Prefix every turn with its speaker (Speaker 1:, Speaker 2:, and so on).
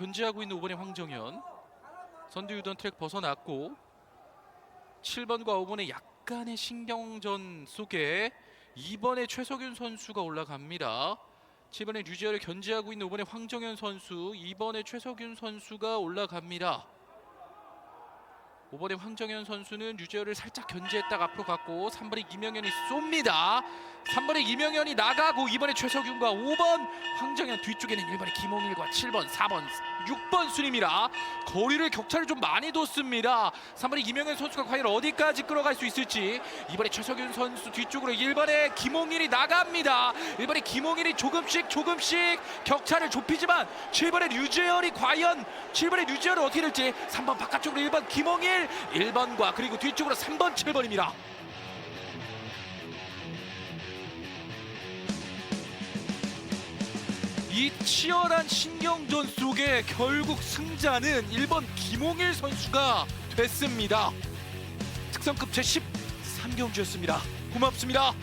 Speaker 1: 견제하고 있는 5번의 황정현. 선두 유던 트랙 벗어났고 7번과 5번의 약간의 신경전 속에 2번의 최석윤 선수가 올라갑니다. 7번의 류지열을 견제하고 있는 5번의 황정현 선수, 2번의 최석윤 선수가 올라갑니다. 5번의 황정현 선수는 류지열을 살짝 견제했다가 앞으로 갔고 3번의 이명현이 쏩니다. 3번의 이명현이 나가고 2번의 최석윤과 5번 황정현 뒤쪽에는 1번의 김홍일과 7번, 4번, 6번 순입니다. 거리를 격차를 좀 많이 뒀습니다. 3번의 이명현 선수가 과연 어디까지 끌어갈 수 있을지 2번의 최석윤 선수 뒤쪽으로 1번의 김홍일이 나갑니다. 1번의 김홍일이 조금씩 조금씩 격차를 좁히지만 7번의 류재열이 과연 7번의 류재열을 어떻게 될지 3번 바깥쪽으로 1번 김홍일 1번과 그리고 뒤쪽으로 3번 7번입니다. 이 치열한 신경전 속에 결국 승자는 1번 김홍일 선수가 됐습니다. 특성급 제 13경주였습니다. 고맙습니다.